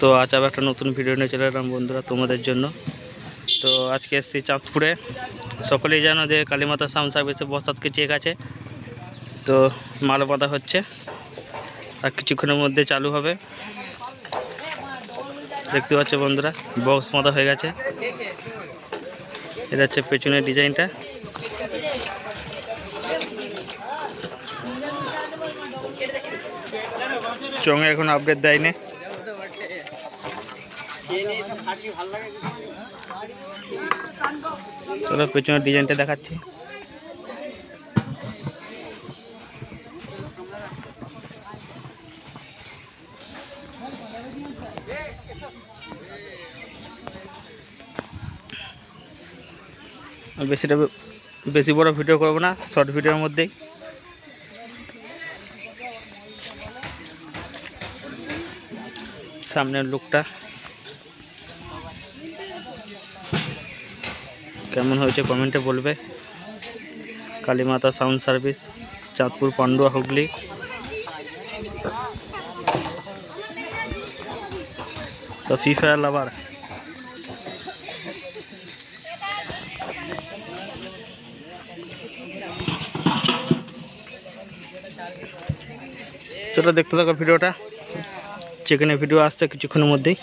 তো আজ আবার একটা নতুন ভিডিও নিয়ে চলে এলাম বন্ধুরা তোমাদের জন্য। তো আজকে এসেছি চাঁদপুরে। সকলেই জানো যে কালীমাতা সাউন্ড সার্ভিসে বস্তাতকে চেক আছে? তো মাল বাঁধা হচ্ছে। আর কিছুক্ষণের মধ্যে চালু হবে। দেখতে পাচ্ছ বন্ধুরা বক্স বাঁধা হয়ে গেছে। এটা হচ্ছে পেছনের ডিজাইনটা চঙে এখন আপডেট দেয়নি। চলো, পেছনের ডিজাইনটা দেখাচ্ছি। বেশিটা বেশি বড় ভিডিও করব না, শর্ট ভিডিওর মধ্যেই। সামনের লুকটা। কেমন হয়েছে কমেন্টে বলবে। Kalimata sound service, Chandpur Pandua Hooghly. Free Fire lover. চলো দেখতে থাকো ভিডিওটা। যেখানে ভিডিও আসছে কিছুক্ষণের মধ্যেই।